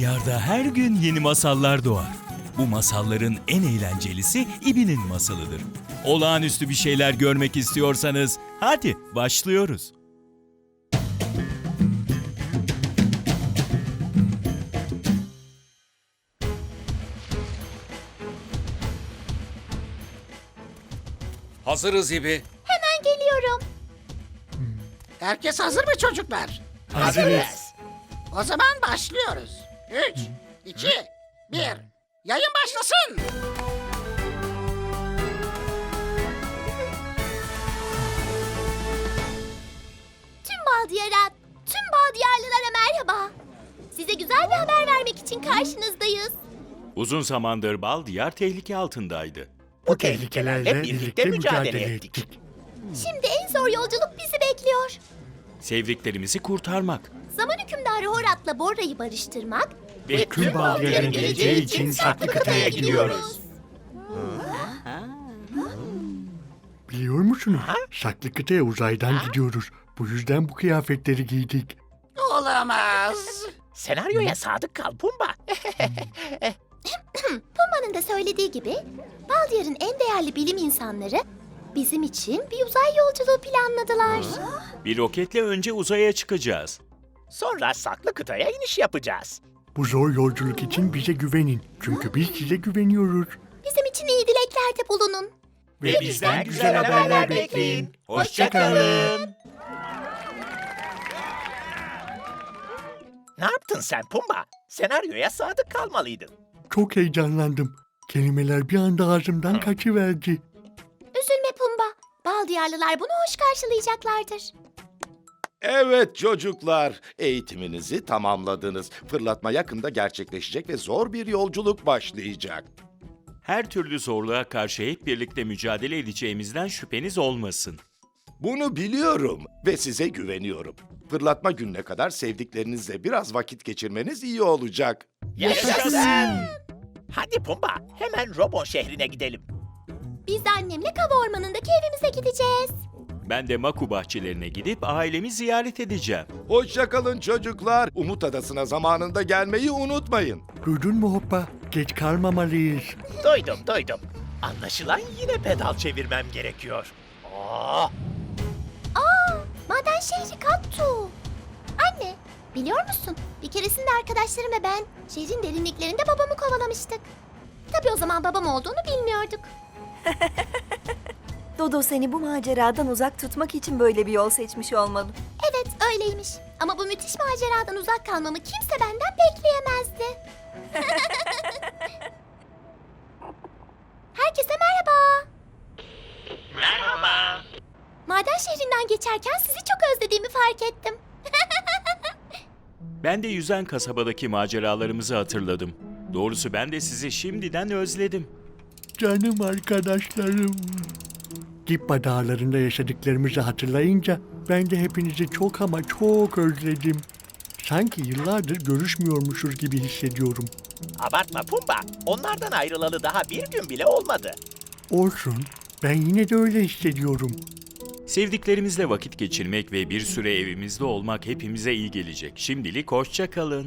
Diyar'da her gün yeni masallar doğar. Bu masalların en eğlencelisi İbi'nin masalıdır. Olağanüstü bir şeyler görmek istiyorsanız hadi başlıyoruz. Hazırız İbi. Hemen geliyorum. Herkes hazır mı çocuklar? Hazırız. O zaman başlıyoruz. Üç, iki, bir. Yayın başlasın. Tüm Baldiyar'a, tüm Baldiyarlılara merhaba. Size güzel bir haber vermek için karşınızdayız. Uzun zamandır Bal Diyar tehlike altındaydı. Bu tehlikelerle hep birlikte mücadele ettik. Şimdi en zor yolculuk bizi bekliyor. Sevdiklerimizi kurtarmak. Zaman hükümdarı Horat'la Borra'yı barıştırmak Ve Tüm Baldiyar'ın geleceği için saklı kıtaya gidiyoruz. Biliyor musunuz? Saklı kıtaya uzaydan gidiyoruz. Bu yüzden bu kıyafetleri giydik. Olamaz. Senaryoya sadık kal Pumba. Pumba'nın da söylediği gibi Baldiyar'ın en değerli bilim insanları bizim için bir uzay yolculuğu planladılar. bir roketle önce uzaya çıkacağız. Sonra saklı kıtaya iniş yapacağız. Bu zor yolculuk için bize güvenin. Çünkü biz size güveniyoruz. Bizim için iyi dileklerde bulunun. Ve bizden güzel haberler bekleyin. Hoşçakalın. Ne yaptın sen Pumba? Senaryoya sadık kalmalıydın. Çok heyecanlandım. Kelimeler bir anda ağzımdan kaçıverdi. Üzülme Pumba. Baldiyarlılar bunu hoş karşılayacaklardır. Evet çocuklar, eğitiminizi tamamladınız. Fırlatma yakında gerçekleşecek ve zor bir yolculuk başlayacak. Her türlü zorluğa karşı hep birlikte mücadele edeceğimizden şüpheniz olmasın. Bunu biliyorum ve size güveniyorum. Fırlatma gününe kadar sevdiklerinizle biraz vakit geçirmeniz iyi olacak. Yaşasın! Hadi Pumba, hemen Robon şehrine gidelim. Biz de annemle Kava Ormanı'ndaki evimize gideceğiz. Ben de Maku bahçelerine gidip ailemi ziyaret edeceğim. Hoşçakalın çocuklar. Umut Adası'na zamanında gelmeyi unutmayın. Duydun mu hoppa? Geç kalmamalıyız. Duydum, duydum. Anlaşılan yine pedal çevirmem gerekiyor. Oh, Aa, maden şehri Kattu. Anne, biliyor musun? Bir keresinde arkadaşlarım ve ben şehrin derinliklerinde babamı kovalamıştık. Tabii o zaman babam olduğunu bilmiyorduk. Dodo seni bu maceradan uzak tutmak için böyle bir yol seçmiş olmalı. Evet, öyleymiş. Ama bu müthiş maceradan uzak kalmamı kimse benden bekleyemezdi. Herkese merhaba. merhaba. Maden şehrinden geçerken sizi çok özlediğimi fark ettim. Ben de yüzen kasabadaki maceralarımızı hatırladım. Doğrusu ben de sizi şimdiden özledim. Canım arkadaşlarım. Gippa dağlarında yaşadıklarımızı hatırlayınca ben de hepinizi çok ama çok özledim. Sanki yıllardır görüşmüyormuşuz gibi hissediyorum. Abartma Pumba, onlardan ayrılalı daha bir gün bile olmadı. Olsun, ben yine de öyle hissediyorum. Sevdiklerimizle vakit geçirmek ve bir süre evimizde olmak hepimize iyi gelecek. Şimdilik hoşça kalın.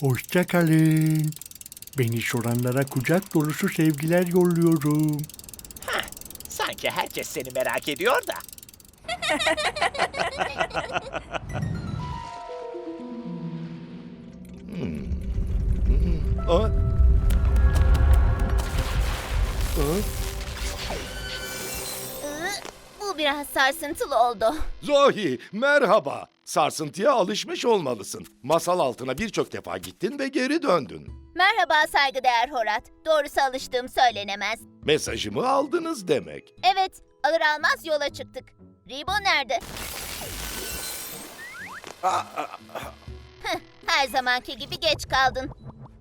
Hoşça kalın. Beni soranlara kucak dolusu sevgiler yolluyorum. Sanki herkes seni merak ediyor da. Aa, Bu biraz sarsıntılı oldu. Zohi, merhaba. Sarsıntıya alışmış olmalısın. Masal altına birçok defa gittin ve geri döndün. Merhaba saygıdeğer Horat. Doğrusu alıştığım söylenemez. Mesajımı aldınız demek. Evet, alır almaz yola çıktık. Ribo nerede? Her zamanki gibi geç kaldın.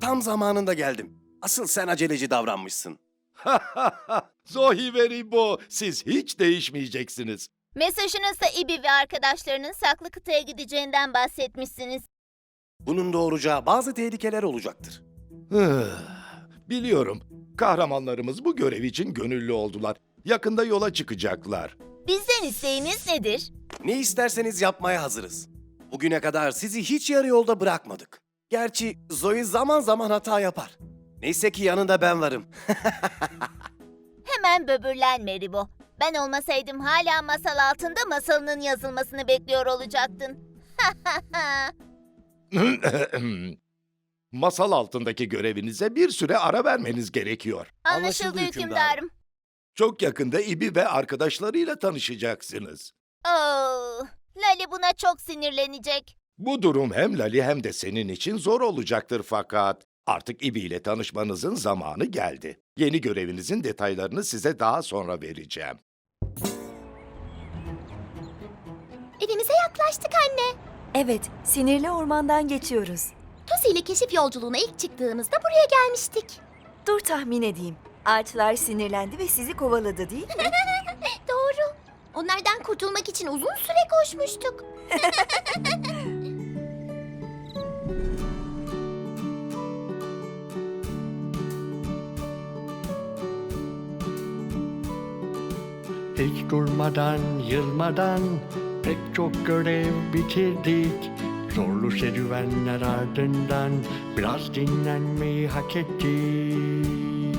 Tam zamanında geldim. Asıl sen aceleci davranmışsın. Zohi ve Ribo, siz hiç değişmeyeceksiniz. Mesajınızda İbi ve arkadaşlarının saklı kıtaya gideceğinden bahsetmişsiniz. Bunun doğuracağı bazı tehlikeler olacaktır. Biliyorum. Kahramanlarımız bu görev için gönüllü oldular. Yakında yola çıkacaklar. Bizden isteğiniz nedir? Ne isterseniz yapmaya hazırız. Bugüne kadar sizi hiç yarı yolda bırakmadık. Gerçi Zoe zaman zaman hata yapar. Neyse ki yanında ben varım. Hemen böbürlenme Ribo. Ben olmasaydım hala masal altında masalının yazılmasını bekliyor olacaktın. Masal altındaki görevinize bir süre ara vermeniz gerekiyor. Anlaşıldı hükümdarım. Çok yakında İbi ve arkadaşlarıyla tanışacaksınız. Oo, Lali buna çok sinirlenecek. Bu durum hem Lali hem de senin için zor olacaktır fakat artık İbi ile tanışmanızın zamanı geldi. Yeni görevinizin detaylarını size daha sonra vereceğim. Evimize yaklaştık anne. Evet, sinirli ormandan geçiyoruz. Tosi ile keşif yolculuğuna ilk çıktığımızda buraya gelmiştik. Dur tahmin edeyim. Ağaçlar sinirlendi ve sizi kovaladı değil mi? Doğru. Onlardan kurtulmak için uzun süre koşmuştuk. Hiç durmadan, yılmadan pek çok görev bitirdik. Zorlu serüvenler ardından biraz dinlenmeyi hak ettik.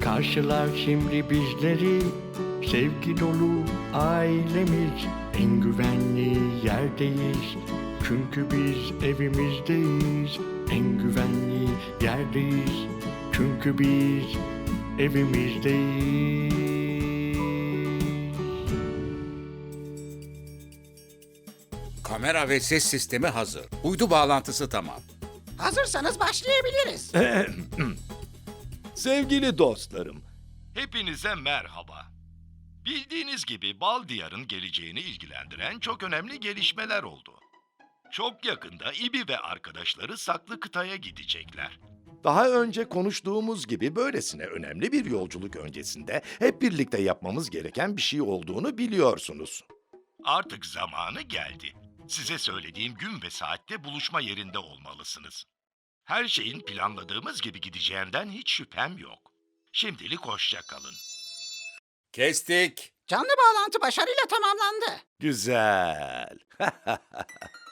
Karşılar şimdi bizleri Sevgi dolu ailemiz En güvenli yerdeyiz Çünkü biz evimizdeyiz En güvenli yerdeyiz Çünkü biz evimizdeyiz Kamera ve ses sistemi hazır. Uydu bağlantısı tamam. Hazırsanız başlayabiliriz. Sevgili dostlarım, hepinize merhaba. Bildiğiniz gibi Bal Diyar'ın geleceğini ilgilendiren çok önemli gelişmeler oldu. Çok yakında İbi ve arkadaşları saklı kıtaya gidecekler. Daha önce konuştuğumuz gibi böylesine önemli bir yolculuk öncesinde hep birlikte yapmamız gereken bir şey olduğunu biliyorsunuz. Artık zamanı geldi. Size söylediğim gün ve saatte buluşma yerinde olmalısınız. Her şeyin planladığımız gibi gideceğinden hiç şüphem yok. Şimdilik hoşça kalın. Kestik. Canlı bağlantı başarıyla tamamlandı. Güzel.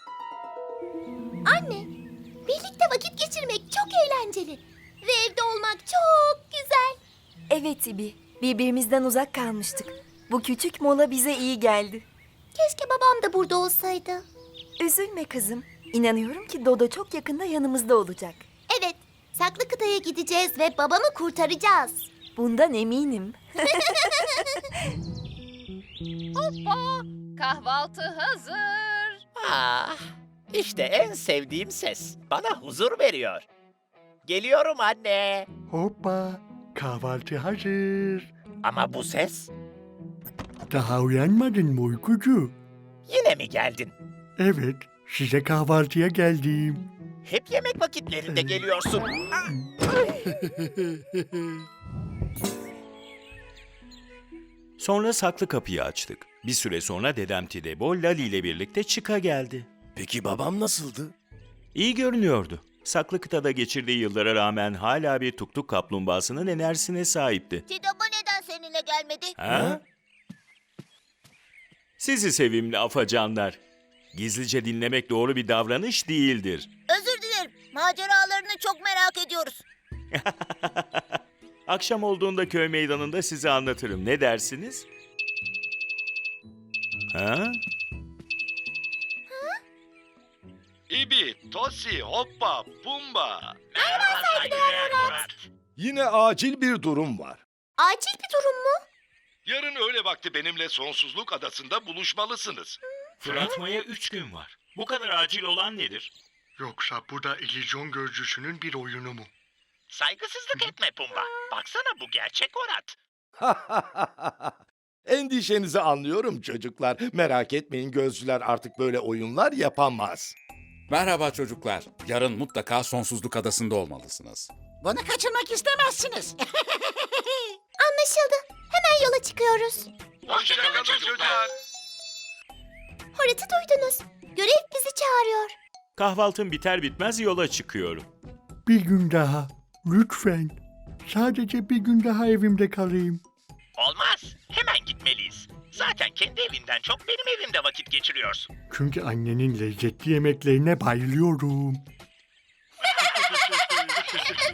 Anne, birlikte vakit geçirmek çok eğlenceli. Ve evde olmak çok güzel. Evet İbi, birbirimizden uzak kalmıştık. Bu küçük mola bize iyi geldi. Keşke babam da burada olsaydı. Üzülme kızım. İnanıyorum ki Dodo çok yakında yanımızda olacak. Evet, saklı kıtaya gideceğiz ve babamı kurtaracağız. Bundan eminim. Kahvaltı hazır. Ah, işte en sevdiğim ses. Bana huzur veriyor. Geliyorum anne. Hoppa kahvaltı hazır. Ama bu ses Daha uyanmadın mı uykucu? yine mi geldin? Evet size kahvaltıya geldim. Hep yemek vakitlerinde geliyorsun. Ah, Sonra saklı kapıyı açtık. Bir süre sonra dedem Tidebo Lali ile birlikte çıka geldi. Peki babam nasıldı? İyi görünüyordu. Saklı kıtada geçirdiği yıllara rağmen hala bir tuktuk kaplumbağasının enerjisine sahipti. Tidabo neden seninle gelmedi? Ha? Sizi sevimli afacanlar. Gizlice dinlemek doğru bir davranış değildir. Özür dilerim. Maceralarını çok merak ediyoruz. Akşam olduğunda köy meydanında size anlatırım. Ne dersiniz? Ha? Tosi, Hoppa, Pumba. Yine acil bir durum var. Acil bir durum mu? Yarın öğle vakti benimle Sonsuzluk Adası'nda buluşmalısınız. Fırlatmaya üç gün var. Bu kadar acil olan nedir? Yoksa bu da illüzyon gözcüsünün bir oyunu mu? Saygısızlık etme Pumba. Baksana bu gerçek Orat. Endişenizi anlıyorum çocuklar. Merak etmeyin gözcüler artık böyle oyunlar yapamaz. Merhaba çocuklar. Yarın mutlaka Sonsuzluk Adası'nda olmalısınız. Bunu kaçırmak istemezsiniz. Anlaşıldı. Hemen yola çıkıyoruz. Hoşçakalın çocuklar. Horat'ı duydunuz. Görev bizi çağırıyor. Kahvaltım biter bitmez yola çıkıyorum. Bir gün daha lütfen. Sadece bir gün daha evimde kalayım. Olmaz. Hemen gitmeliyiz. Zaten kendi evinden çok benim evimde vakit geçiriyorsun. Çünkü annenin lezzetli yemeklerine bayılıyorum.